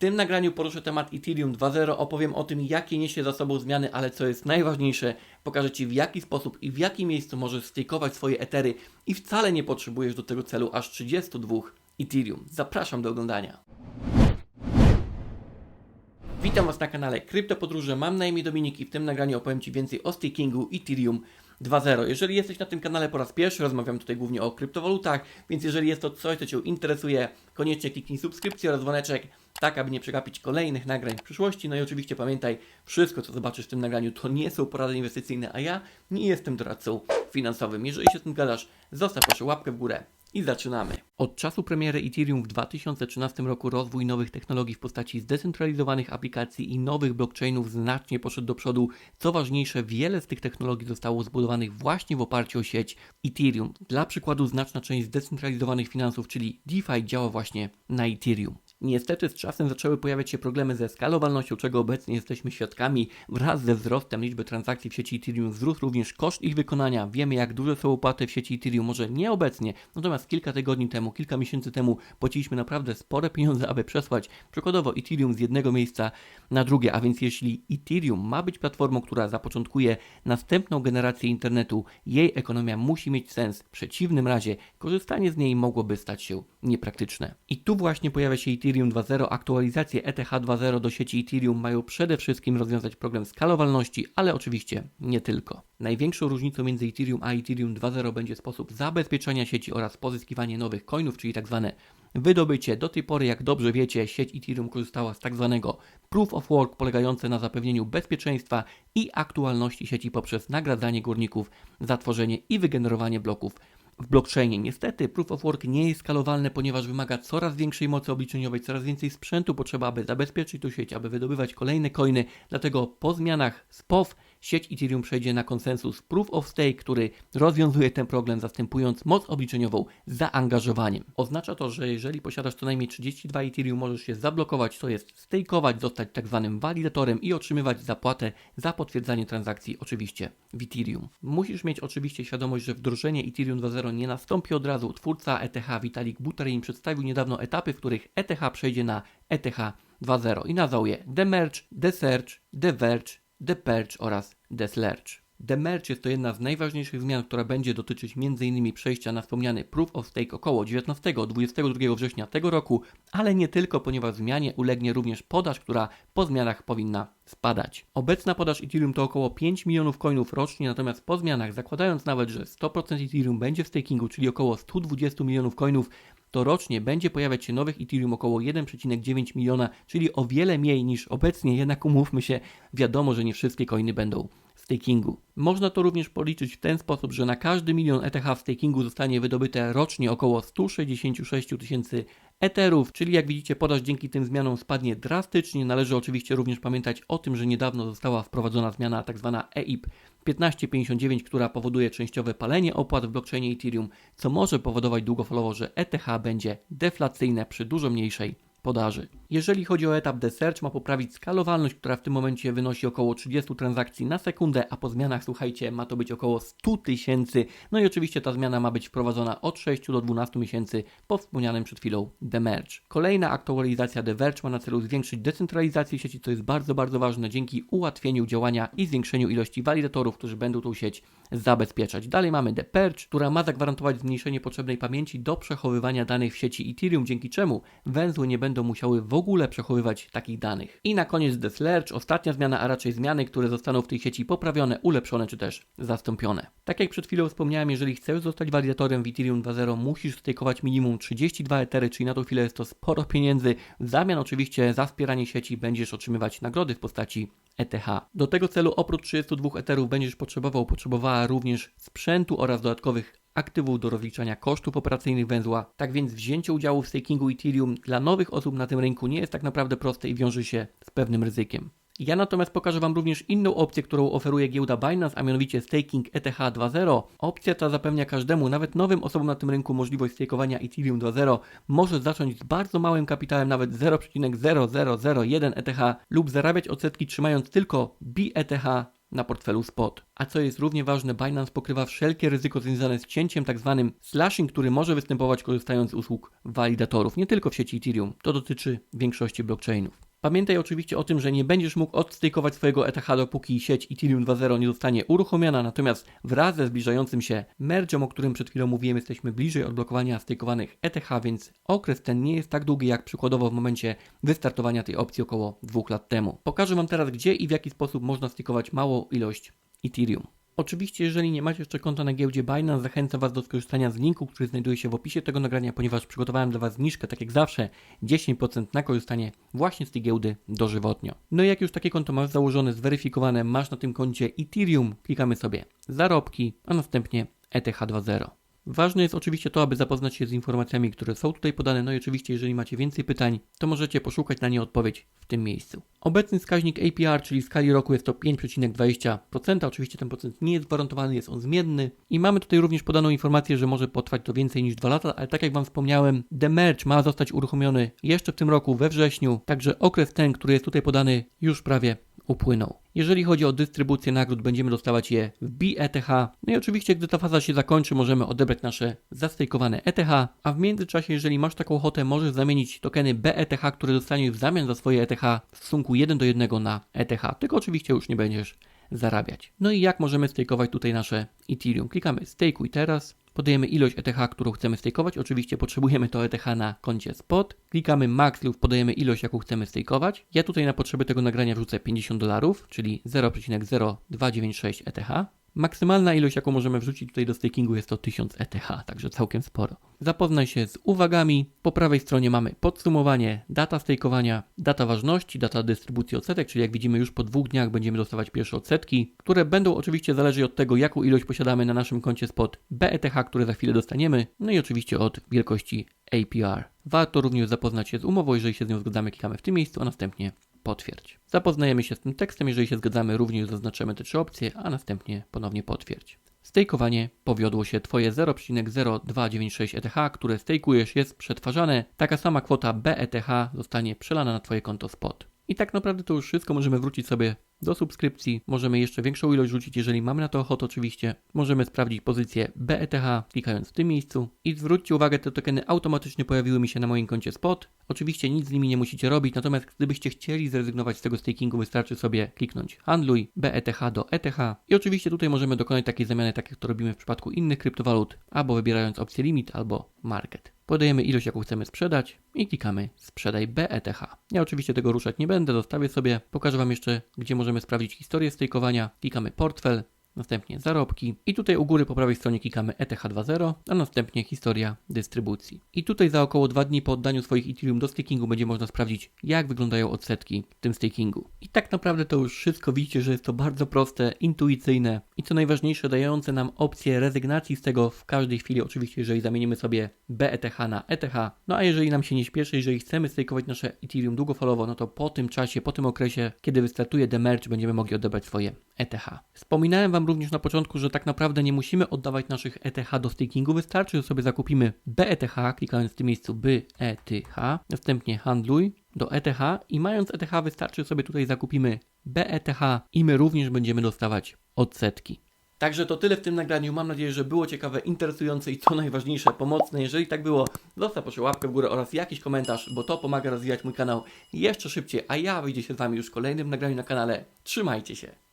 tym nagraniu poruszę temat Ethereum 2.0, opowiem o tym, jakie niesie za sobą zmiany, ale co jest najważniejsze, pokażę Ci w jaki sposób i w jakim miejscu możesz stejkować swoje Etery i wcale nie potrzebujesz do tego celu aż 32 Ethereum. Zapraszam do oglądania. Witam Was na kanale Kryptopodróże. Mam na imię Dominik i w tym nagraniu opowiem Ci więcej o stakingu Ethereum 2.0. Jeżeli jesteś na tym kanale po raz pierwszy, rozmawiam tutaj głównie o kryptowalutach, więc jeżeli jest to coś, co Cię interesuje, koniecznie kliknij subskrypcję oraz dzwoneczek, tak aby nie przegapić kolejnych nagrań w przyszłości. No i oczywiście pamiętaj, wszystko co zobaczysz w tym nagraniu to nie są porady inwestycyjne, a ja nie jestem doradcą finansowym. Jeżeli się z tym gadasz, zostaw proszę łapkę w górę i zaczynamy. Od czasu premiery Ethereum w 2013 roku rozwój nowych technologii w postaci zdecentralizowanych aplikacji i nowych blockchainów znacznie poszedł do przodu. Co ważniejsze, wiele z tych technologii zostało zbudowanych właśnie w oparciu o sieć Ethereum. Dla przykładu znaczna część zdecentralizowanych finansów, czyli DeFi działa właśnie na Ethereum. Niestety z czasem zaczęły pojawiać się problemy ze skalowalnością, czego obecnie jesteśmy świadkami. Wraz ze wzrostem liczby transakcji w sieci Ethereum wzrósł również koszt ich wykonania. Wiemy jak duże są opłaty w sieci Ethereum, może nie obecnie, natomiast kilka tygodni temu, kilka miesięcy temu płaciliśmy naprawdę spore pieniądze, aby przesłać przykładowo Ethereum z jednego miejsca na drugie, a więc jeśli Ethereum ma być platformą, która zapoczątkuje następną generację internetu, jej ekonomia musi mieć sens. W przeciwnym razie korzystanie z niej mogłoby stać się niepraktyczne. I tu właśnie pojawia się Ethereum 2.0. Aktualizacje ETH 2.0 do sieci Ethereum mają przede wszystkim rozwiązać problem skalowalności, ale oczywiście nie tylko. Największą różnicą między Ethereum a Ethereum 2.0 będzie sposób zabezpieczenia sieci oraz pozyskiwanie nowych coinów, czyli tak zwane wydobycie. Do tej pory, jak dobrze wiecie, sieć Ethereum korzystała z tak zwanego proof of work polegające na zapewnieniu bezpieczeństwa i aktualności sieci poprzez nagradzanie górników za tworzenie i wygenerowanie bloków w blockchainie. Niestety Proof of Work nie jest skalowalne, ponieważ wymaga coraz większej mocy obliczeniowej, coraz więcej sprzętu potrzeba, aby zabezpieczyć tę sieć, aby wydobywać kolejne coiny. Dlatego po zmianach z POW sieć Ethereum przejdzie na konsensus Proof of Stake, który rozwiązuje ten problem, zastępując moc obliczeniową zaangażowaniem. Oznacza to, że jeżeli posiadasz co najmniej 32 Ethereum, możesz się zablokować, to jest stakeować, zostać tak zwanym walidatorem i otrzymywać zapłatę za potwierdzanie transakcji, oczywiście w Ethereum. Musisz mieć oczywiście świadomość, że wdrożenie Ethereum 2.0 nie nastąpi od razu. Twórca ETH Vitalik Buterin przedstawił niedawno etapy, w których ETH przejdzie na ETH 2.0 i nazwał je The Merge, The Search, The Verge, The Purge oraz The Slurge. The Merge jest to jedna z najważniejszych zmian, która będzie dotyczyć m.in. przejścia na wspomniany Proof of Stake około 19-22 września tego roku, ale nie tylko, ponieważ zmianie ulegnie również podaż, która po zmianach powinna spadać. Obecna podaż Ethereum to około 5 milionów coinów rocznie, natomiast po zmianach, zakładając nawet, że 100% Ethereum będzie w stakingu, czyli około 120 milionów coinów, to rocznie będzie pojawiać się nowych Ethereum około 1,9 miliona, czyli o wiele mniej niż obecnie, jednak umówmy się, wiadomo, że nie wszystkie coiny będą stakingu. Można to również policzyć w ten sposób, że na każdy milion ETH w stakingu zostanie wydobyte rocznie około 166 tysięcy Etherów, czyli jak widzicie podaż dzięki tym zmianom spadnie drastycznie. Należy oczywiście również pamiętać o tym, że niedawno została wprowadzona zmiana tzw. EIP 1559, która powoduje częściowe palenie opłat w blockchainie Ethereum, co może powodować długofalowo, że ETH będzie deflacyjne przy dużo mniejszej podaży. Jeżeli chodzi o etap The Search, ma poprawić skalowalność, która w tym momencie wynosi około 30 transakcji na sekundę, a po zmianach, słuchajcie, ma to być około 100 tysięcy. No i oczywiście ta zmiana ma być wprowadzona od 6 do 12 miesięcy po wspomnianym przed chwilą The Merge. Kolejna aktualizacja The ma na celu zwiększyć decentralizację sieci, co jest bardzo, bardzo ważne dzięki ułatwieniu działania i zwiększeniu ilości walidatorów, którzy będą tą sieć zabezpieczać. Dalej mamy The która ma zagwarantować zmniejszenie potrzebnej pamięci do przechowywania danych w sieci Ethereum, dzięki czemu węzły nie będą musiały w ogóle przechowywać takich danych. I na koniec The Slurge, ostatnia zmiana, a raczej zmiany, które zostaną w tej sieci poprawione, ulepszone czy też zastąpione. Tak jak przed chwilą wspomniałem, jeżeli chcesz zostać walidatorem w Ethereum 2.0, musisz stakeować minimum 32 Ethery, czyli na tą chwilę jest to sporo pieniędzy. W zamian oczywiście za wspieranie sieci będziesz otrzymywać nagrody w postaci ETH. Do tego celu oprócz 32 Etherów będziesz potrzebował, potrzebowała również sprzętu oraz dodatkowych aktywów do rozliczania kosztów operacyjnych węzła. Tak więc wzięcie udziału w stakingu Ethereum dla nowych osób na tym rynku nie jest tak naprawdę proste i wiąże się z pewnym ryzykiem. Ja natomiast pokażę Wam również inną opcję, którą oferuje giełda Binance, a mianowicie staking ETH 2.0. Opcja ta zapewnia każdemu, nawet nowym osobom na tym rynku możliwość stakeowania Ethereum 2.0. Może zacząć z bardzo małym kapitałem, nawet 0,0001 ETH lub zarabiać odsetki trzymając tylko BETH na portfelu spot. A co jest równie ważne, Binance pokrywa wszelkie ryzyko związane z cięciem tzw. slashing, który może występować korzystając z usług walidatorów, nie tylko w sieci Ethereum. To dotyczy większości blockchainów. Pamiętaj oczywiście o tym, że nie będziesz mógł odstejkować swojego ETH dopóki sieć Ethereum 2.0 nie zostanie uruchomiona, natomiast wraz ze zbliżającym się merge'em, o którym przed chwilą mówiłem, jesteśmy bliżej odblokowania stejkowanych ETH, więc okres ten nie jest tak długi jak przykładowo w momencie wystartowania tej opcji około dwóch lat temu. Pokażę Wam teraz gdzie i w jaki sposób można stejkować małą ilość Ethereum. Oczywiście, jeżeli nie macie jeszcze konta na giełdzie Binance, zachęcam Was do skorzystania z linku, który znajduje się w opisie tego nagrania, ponieważ przygotowałem dla Was zniżkę, tak jak zawsze, 10% na korzystanie właśnie z tej giełdy dożywotnio. No i jak już takie konto masz założone, zweryfikowane, masz na tym koncie Ethereum, klikamy sobie zarobki, a następnie ETH 2.0. Ważne jest oczywiście to, aby zapoznać się z informacjami, które są tutaj podane, no i oczywiście jeżeli macie więcej pytań, to możecie poszukać na nie odpowiedź w tym miejscu. Obecny wskaźnik APR, czyli skali roku jest to 5,20%, oczywiście ten procent nie jest gwarantowany, jest on zmienny. I mamy tutaj również podaną informację, że może potrwać to więcej niż 2 lata, ale tak jak Wam wspomniałem, The Merge ma zostać uruchomiony jeszcze w tym roku we wrześniu, także okres ten, który jest tutaj podany już prawie upłynął. Jeżeli chodzi o dystrybucję nagród, będziemy dostawać je w BETH. No i oczywiście, gdy ta faza się zakończy, możemy odebrać nasze zastejkowane ETH, a w międzyczasie, jeżeli masz taką ochotę, możesz zamienić tokeny BETH, które dostaniesz w zamian za swoje ETH w stosunku 1 do 1 na ETH. Tylko oczywiście już nie będziesz zarabiać. No i jak możemy stejkować tutaj nasze Ethereum? Klikamy stejkuj teraz. Podajemy ilość ETH, którą chcemy stejkować. Oczywiście potrzebujemy to ETH na koncie spot. Klikamy max lub podajemy ilość, jaką chcemy stejkować. Ja tutaj na potrzeby tego nagrania wrzucę 50 dolarów, czyli 0,0296 ETH. Maksymalna ilość, jaką możemy wrzucić tutaj do stakingu jest to 1000 ETH, także całkiem sporo. Zapoznaj się z uwagami. Po prawej stronie mamy podsumowanie, data stakeowania, data ważności, data dystrybucji odsetek, czyli jak widzimy już po dwóch dniach będziemy dostawać pierwsze odsetki, które będą oczywiście zależeć od tego, jaką ilość posiadamy na naszym koncie spot BETH, które za chwilę dostaniemy, no i oczywiście od wielkości APR. Warto również zapoznać się z umową, jeżeli się z nią zgadzamy, klikamy w tym miejscu, a następnie potwierdź. Zapoznajemy się z tym tekstem, jeżeli się zgadzamy, również zaznaczymy te trzy opcje, a następnie ponownie potwierdź. Stejkowanie powiodło się. Twoje 0,0296 ETH, które stejkujesz, jest przetwarzane. Taka sama kwota BETH zostanie przelana na Twoje konto spot. I tak naprawdę to już wszystko. Możemy wrócić sobie do subskrypcji. Możemy jeszcze większą ilość rzucić, jeżeli mamy na to ochotę oczywiście. Możemy sprawdzić pozycję BETH, klikając w tym miejscu. I zwróćcie uwagę, te tokeny automatycznie pojawiły mi się na moim koncie spot. Oczywiście nic z nimi nie musicie robić, natomiast gdybyście chcieli zrezygnować z tego stakingu, wystarczy sobie kliknąć handluj BETH do ETH. I oczywiście tutaj możemy dokonać takiej zamiany, tak jak to robimy w przypadku innych kryptowalut, albo wybierając opcję limit, albo market. Podajemy ilość, jaką chcemy sprzedać i klikamy sprzedaj BETH. Ja oczywiście tego ruszać nie będę, zostawię sobie. Pokażę Wam jeszcze, gdzie możemy sprawdzić historię stejkowania. Klikamy portfel, następnie zarobki i tutaj u góry po prawej stronie klikamy ETH 2.0, a następnie historia dystrybucji. I tutaj za około 2 dni po oddaniu swoich Ethereum do stakingu będzie można sprawdzić, jak wyglądają odsetki w tym stakingu. I tak naprawdę to już wszystko widzicie, że jest to bardzo proste, intuicyjne i co najważniejsze dające nam opcję rezygnacji z tego w każdej chwili, oczywiście jeżeli zamienimy sobie BETH na ETH, no a jeżeli nam się nie śpieszy, jeżeli chcemy stejkować nasze Ethereum długofalowo, no to po tym czasie, po tym okresie, kiedy wystartuje demerge, będziemy mogli odebrać swoje ETH. Wspominałem Wam również na początku, że tak naprawdę nie musimy oddawać naszych ETH do stakingu, wystarczy, że sobie zakupimy BETH, klikając w tym miejscu BETH, następnie handluj do ETH i mając ETH wystarczy sobie tutaj zakupimy BETH i my również będziemy dostawać odsetki. Także to tyle w tym nagraniu. Mam nadzieję, że było ciekawe, interesujące i co najważniejsze, pomocne. Jeżeli tak było, zostaw proszę łapkę w górę oraz jakiś komentarz, bo to pomaga rozwijać mój kanał jeszcze szybciej, a ja wyjdzie się z Wami już w kolejnym nagraniu na kanale. Trzymajcie się!